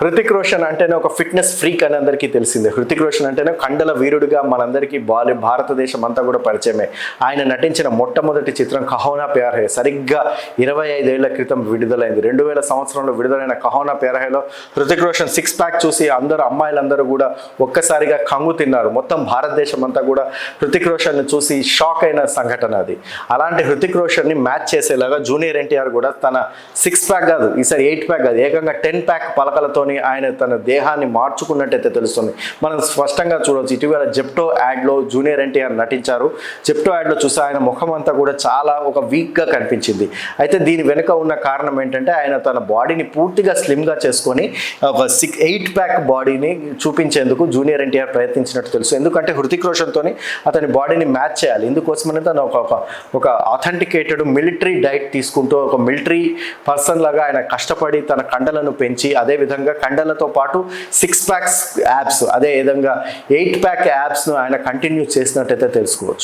హృతిక్ రోషన్ అంటేనే ఒక fitness freak అని అందరికీ తెలిసిందే. హృతిక్ రోషన్ అంటేనే కండల వీరుడిగా మనందరికీ బాలి భారతదేశం అంతా కూడా పరిచయమే. ఆయన నటించిన మొట్టమొదటి చిత్రం కహోనా ప్యార్ సరిగ్గా ఇరవై ఐదేళ్ళ క్రితం విడుదలైంది. రెండు వేల సంవత్సరంలో విడుదలైన కహోనా ప్యార్ హృతిక్ రోషన్ సిక్స్ ప్యాక్ చూసి అందరూ అమ్మాయిలందరూ కూడా ఒక్కసారిగా కంగు తిన్నారు. మొత్తం భారతదేశం అంతా కూడా హృతిక్ రోషన్ని చూసి షాక్ అయిన సంఘటన అది. అలాంటి హృతిక్ రోషన్ని మ్యాచ్ చేసేలాగా జూనియర్ ఎన్టీఆర్ కూడా తన సిక్స్ ప్యాక్ కాదు ఈసారి ఎయిట్ ప్యాక్ కాదు ఏకంగా టెన్ ప్యాక్ పలకలతో తీసుకొని ఆయన తన దేహాన్ని మార్చుకున్నట్టయితే తెలుస్తుంది. మనం స్పష్టంగా చూడవచ్చు ఇటీవల జెప్టో యాడ్లో జూనియర్ ఎన్టీఆర్ నటించారు. జెప్టో యాడ్లో చూసి ఆయన ముఖం అంతా కూడా చాలా ఒక వీక్గా కనిపించింది. అయితే దీని వెనుక ఉన్న కారణం ఏంటంటే ఆయన తన బాడీని పూర్తిగా స్లిమ్గా చేసుకొని ఒక సిక్స్ ఎయిట్ ప్యాక్ బాడీని చూపించేందుకు జూనియర్ ఎన్టీఆర్ ప్రయత్నించినట్టు తెలుసు. ఎందుకంటే హృతిక్ రోషన్తో అతని బాడీని మ్యాచ్ చేయాలి. ఇందుకోసమని తను ఒక ఒక ఒక అథెంటికేటెడ్ మిలిటరీ డైట్ తీసుకుంటూ ఒక మిలిటరీ పర్సన్ లాగా ఆయన కష్టపడి తన కండలను పెంచి అదే విధంగా కండలతో పాటు సిక్స్ ప్యాక్స్ యాప్స్ అదే విధంగా ఎయిట్ ప్యాక్ యాప్స్ను ఆయన కంటిన్యూ చేసినట్టయితే తెలుసుకోవచ్చు.